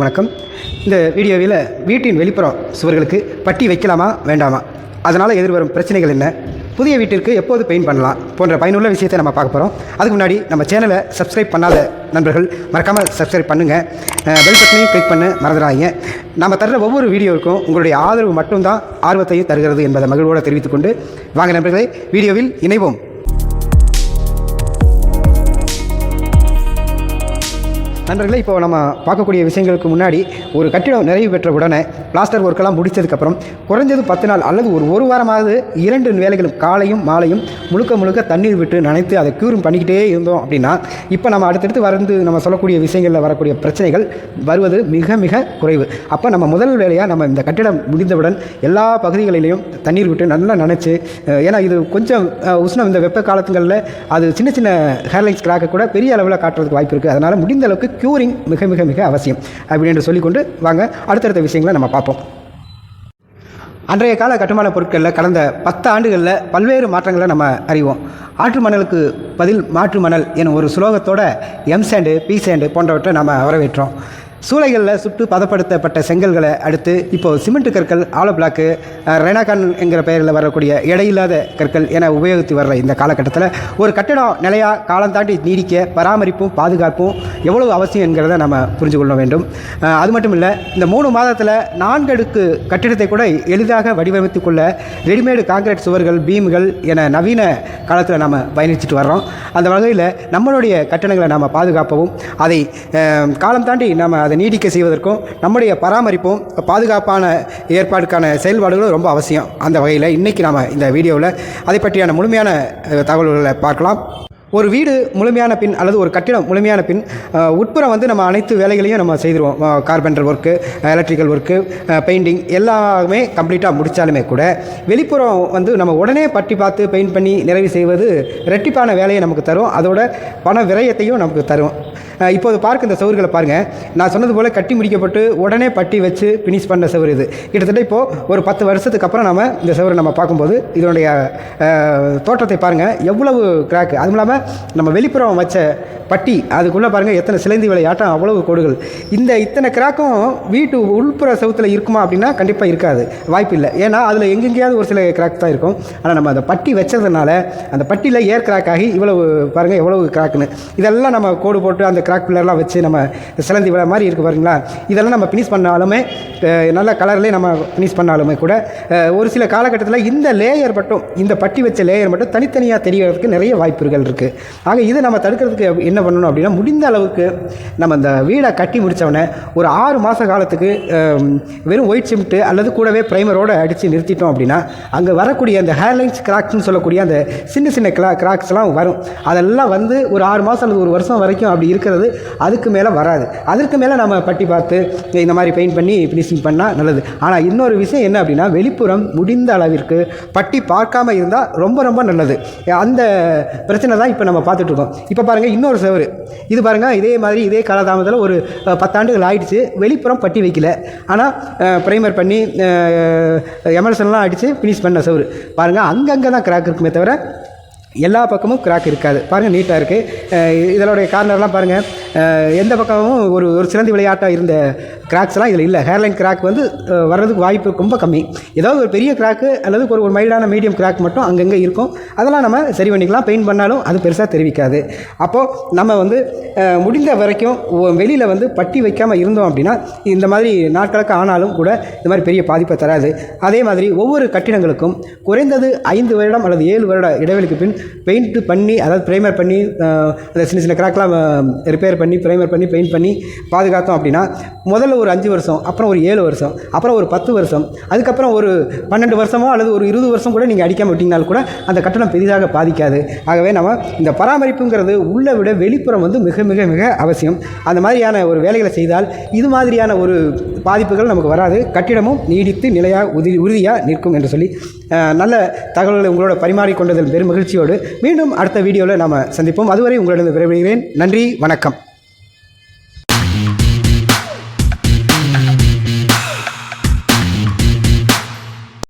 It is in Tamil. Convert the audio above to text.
வணக்கம். இந்த வீடியோவில் வீட்டின் வெளிப்புறம் சுவர்களுக்கு பட்டி வைக்கலாமா வேண்டாமா? அதனால் எதிர்வரும் பிரச்சனைகள் என்ன? புதிய வீட்டிற்கு எப்போது பெயிண்ட் பண்ணலாம் போன்ற பயனுள்ள விஷயத்தை நம்ம பார்க்க போகிறோம் அதுக்கு முன்னாடி நம்ம சேனலை சப்ஸ்கிரைப் பண்ணாத நண்பர்கள் மறக்காமல் சப்ஸ்கிரைப் பண்ணுங்கள் பெல் பட்டனையும் கிளிக் பண்ண மறந்துடாதீங்க. நம்ம தர்ற ஒவ்வொரு வீடியோவுக்கும் உங்களுடைய ஆதரவு மட்டும்தான் ஆர்வத்தையும் தருகிறது என்பதை மகிழ்வோடு தெரிவித்துக்கொண்டு வாங்க நண்பர்களே வீடியோவில் இணைவோம். நண்பர்களே இப்போ நம்ம பார்க்கக்கூடிய விஷயங்களுக்கு முன்னாடி ஒரு கட்டிடம் நிறைவு பெற்ற உடனே பிளாஸ்டர் ஒர்க்கெல்லாம் முடித்ததுக்கப்புறம் குறைஞ்சது பத்து நாள் அல்லது ஒரு ஒரு வாரமாவது இரண்டு வேலைகளும் காலையும் மாலையும் முழுக்க முழுக்க தண்ணீர் விட்டு நனைத்து அதை க்யூரும் பண்ணிக்கிட்டே இருந்தோம் அப்படின்னா இப்போ நம்ம அடுத்தடுத்து வந்து நம்ம சொல்லக்கூடிய விஷயங்களில் வரக்கூடிய பிரச்சனைகள் வருவது மிக மிக குறைவு. அப்போ நம்ம முதல் வேலையாக நம்ம இந்த கட்டிடம் முடிந்தவுடன் எல்லா பகுதிகளிலையும் தண்ணீர் விட்டு நல்லா நனைச்சு ஏன்னா இது கொஞ்சம் உஷ்ணம் இந்த வெப்ப காலத்துங்களில் அது சின்ன சின்ன ஹேர்லைன்ஸ் கிராக்கை கூட பெரிய அளவில் காட்டுறதுக்கு வாய்ப்பு இருக்குது அதனால் முடிந்த அளவுக்கு க்யூரிங் மிக மிக மிக அவசியம். அப்படின்னு சொல்லிக்கொண்டு வாங்க அடுத்தடுத்த விஷயங்களை நம்ம பார்ப்போம். அன்றைய கால கட்டுமான பொருட்களில் கடந்த பத்து ஆண்டுகளில் பல்வேறு மாற்றங்களை நம்ம அறிவோம். ஆற்று மணலுக்கு பதில் மாற்று மணல் எனும் ஒரு சுலோகத்தோட எம் சேண்டு பி சேண்டு போன்றவற்றை நம்ம வரவேற்றோம். சூளைகளில் சுட்டு பதப்படுத்தப்பட்ட செங்கல்களை அடுத்து இப்போது சிமெண்ட் கற்கள் ஆலோ பிளாக்கு ரெனாகான் என்கிற பெயரில் வரக்கூடிய எடையில்லாத கற்கள் என உபயோகித்து வர்ற இந்த காலகட்டத்தில் ஒரு கட்டிடம் நிலையாக காலம் தாண்டி நீடிக்க பராமரிப்பும் பாதுகாப்பும் எவ்வளவு அவசியம் என்கிறத நம்ம புரிஞ்சு கொள்ள வேண்டும். அது மட்டும் இல்லை இந்த மூணு மாதத்தில் நான்கு அடுக்கு கட்டிடத்தை கூட எளிதாக வடிவமைத்து கொள்ள ரெடிமேடு காங்கிரீட் சுவர்கள் பீம்கள் என நவீன காலத்தில் நாம் பயணிச்சுட்டு வர்றோம். அந்த வகையில் நம்மளுடைய கட்டணங்களை நாம் பாதுகாப்பவும் அதை காலம் தாண்டி நாம் அதை நீடிக்க செய்வதற்கும் நம்முடைய பராமரிப்பும் பாதுகாப்பான ஏற்பாடுக்கான செயல்பாடுகளும் ரொம்ப அவசியம். அந்த வகையில் இன்றைக்கி நாம் இந்த வீடியோவில் அதை பற்றியான முழுமையான தகவல்களை பார்க்கலாம். ஒரு வீடு முழுமையான பின் அல்லது ஒரு கட்டிடம் முழுமையான பின் உட்புறம் வந்து நம்ம அனைத்து வேலைகளையும் நம்ம செய்திருவோம். Carpenter work electrical work painting எல்லாமே கம்ப்ளீட்டாக முடித்தாலுமே கூட வெளிப்புறம் வந்து நம்ம உடனே பட்டி பார்த்து பெயிண்ட் பண்ணி நிறைவு செய்வது ரெட்டிப்பான வேலையை நமக்கு தரும். அதோட பண விரயத்தையும் நமக்கு தரும். இப்போது பார்க்க இந்த சவுர்களை பாருங்கள் நான் சொன்னது போல் கட்டி முடிக்கப்பட்டு உடனே பட்டி வச்சு ஃபினிஷ் பண்ண சவுறு இது. கிட்டத்தட்ட இப்போது ஒரு பத்து வருஷத்துக்கு அப்புறம் நம்ம இந்த சவுரை நம்ம பார்க்கும்போது இதனுடைய தோற்றத்தை பாருங்கள் எவ்வளவு கிராக் அதுவும் இல்லாமல் நம்ம வெளிப்புறம் வச்ச பட்டி அதுக்குள்ளே பாருங்கள் எத்தனை சிலந்தி விளையாட்டம் அவ்வளவு கோடுகள். இந்த இத்தனை கிராக்கும் வீட்டு உள்புற சவுத்தில் இருக்குமா அப்படின்னா கண்டிப்பாக இருக்காது. வாய்ப்பு இல்லை. ஏன்னா அதில் எங்கெங்கேயாவது ஒரு சில கிராக் தான் இருக்கும். ஆனால் நம்ம அந்த பட்டி வச்சதுனால அந்த பட்டியில் ஏர் கிராக் ஆகி இவ்வளவு பாருங்கள் எவ்வளவு கிராக்குன்னு இதெல்லாம் நம்ம கோடு போட்டு அந்த கிராக் பில்லர்லாம் வச்சு நம்ம சிலந்தி விழா மாதிரி இருக்குது பாருங்களா? இதெல்லாம் நம்ம ஃபினிஷ் பண்ணாலுமே நல்ல கலர்லேயே நம்ம ஃபினிஷ் பண்ணாலுமே கூட ஒரு சில காலகட்டத்தில் இந்த லேயர் மட்டும் இந்த பட்டி வச்ச லேயர் மட்டும் தனித்தனியாக தெரியறதுக்கு நிறைய வாய்ப்புகள் இருக்குது ஆக இதை நம்ம தடுக்கிறதுக்கு என்ன பண்ணணும் அப்படின்னா முடிந்த அளவுக்கு நம்ம இந்த வீடை கட்டி முடித்தவொடனே ஒரு ஆறு மாத காலத்துக்கு வெறும் ஒயிட் சிமெண்ட்டு அல்லது கூடவே ப்ரைமரோடு அடித்து நிறுத்திட்டோம் அப்படின்னா அங்கே வரக்கூடிய அந்த ஹேர்லைன்ஸ் கிராக்ஸ்னு சொல்லக்கூடிய அந்த சின்ன சின்ன கிளா கிராக்ஸ்லாம் வரும். அதெல்லாம் வந்து ஒரு ஆறு மாதம் அல்லது ஒரு வருஷம் வரைக்கும் அப்படி இருக்கிறது அதுக்கு மேலே வராது. அதற்கு மேலே நம்ம பட்டி பார்த்து இந்த மாதிரி பெயிண்ட் பண்ணி ஃபினிஷிங் பண்ணால் நல்லது. ஆனால் இன்னொரு விஷயம் என்ன அப்படின்னா வெளிப்புறம் முடிந்த அளவிற்கு பட்டி பார்க்காம இருந்தால் ரொம்ப ரொம்ப நல்லது. அந்த பிரச்சனை தான் இப்போ நம்ம பார்த்துட்ருக்கோம் இப்போ பாருங்கள் இன்னொரு செவரு இது பாருங்கள் இதே மாதிரி இதே காலதாமதத்தில் ஒரு பத்தாண்டுகள் ஆயிடுச்சு. வெளிப்புறம் பட்டி வைக்கல. ஆனால் ப்ரைமர் பண்ணி எமர்சன்லாம் அடித்து ஃபினிஷ் பண்ண செவரு பாருங்கள் அங்கங்கே தான் கிராக் இருக்குமே தவிர எல்லா பக்கமும் கிராக் இருக்காது. பாருங்கள் நீட்டாக இருக்குது இதனுடைய கார்னர்லாம் பாருங்கள் எந்த பக்கமும் ஒரு ஒரு சிறந்த விளையாட்டாக இருந்த கிராக்ஸ்லாம் இதில் இல்லை. ஹேர்லைன் கிராக் வந்து வர்றதுக்கு வாய்ப்பு ரொம்ப கம்மி. ஏதாவது ஒரு பெரிய கிராக்கு அல்லது ஒரு ஒரு மைல்டான மீடியம் கிராக் மட்டும் அங்கங்கே இருக்கும். அதெல்லாம் நம்ம சரி பண்ணிக்கலாம். பெயிண்ட் பண்ணாலும் அது பெருசாக தெரிவிக்காது. அப்போது நம்ம வந்து முடிந்த வரைக்கும் வெளியில் வந்து பட்டி வைக்காமல் இருந்தோம் அப்படின்னா இந்த மாதிரி நாட்களுக்கு ஆனாலும் கூட இந்த மாதிரி பெரிய பாதிப்பை தராது. அதே மாதிரி ஒவ்வொரு கட்டிடங்களுக்கும் குறைந்தது ஐந்து வருடம் அல்லது ஏழு வருட இடைவெளிக்கு பின் பெயிண்ட் பண்ணி அதாவது ப்ரைமர் பண்ணி அந்த சின்ன சின்ன கிராக்லாம் ரிப்பேர் பண்ணி ப்ரைமர் பண்ணி பெயிண்ட் பண்ணி பாதுகாத்தோம் அப்படின்னா முதல்ல ஒரு அஞ்சு வருஷம் அப்புறம் ஒரு ஏழு வருஷம் அப்புறம் ஒரு பத்து வருஷம் அதுக்கப்புறம் ஒரு பன்னெண்டு வருஷமோ அல்லது ஒரு இருபது வருஷம் கூட நீங்கள் அடிக்காம விட்டீங்கனாலும் கூட அந்த கட்டணம் பெரிதாக பாதிக்காது. ஆகவே நம்ம இந்த பராமரிப்புங்கிறது உள்ளே விட வெளிப்புறம் வந்து மிக மிக மிக அவசியம். அந்த மாதிரியான ஒரு வேலைகளை செய்தால் இது மாதிரியான ஒரு பாதிப்புகள் நமக்கு வராது. கட்டிடமும் நீடித்து நிலையாக உறுதி உறுதியாக நிற்கும் என்று சொல்லி நல்ல தகவல்களை உங்களோட பரிமாறிக்கொண்டதில் பெரும் மகிழ்ச்சியோடு மீண்டும் அடுத்த வீடியோவில் நாம் சந்திப்போம். அதுவரை உங்களிடம் விரைவுகிறேன் நன்றி வணக்கம்.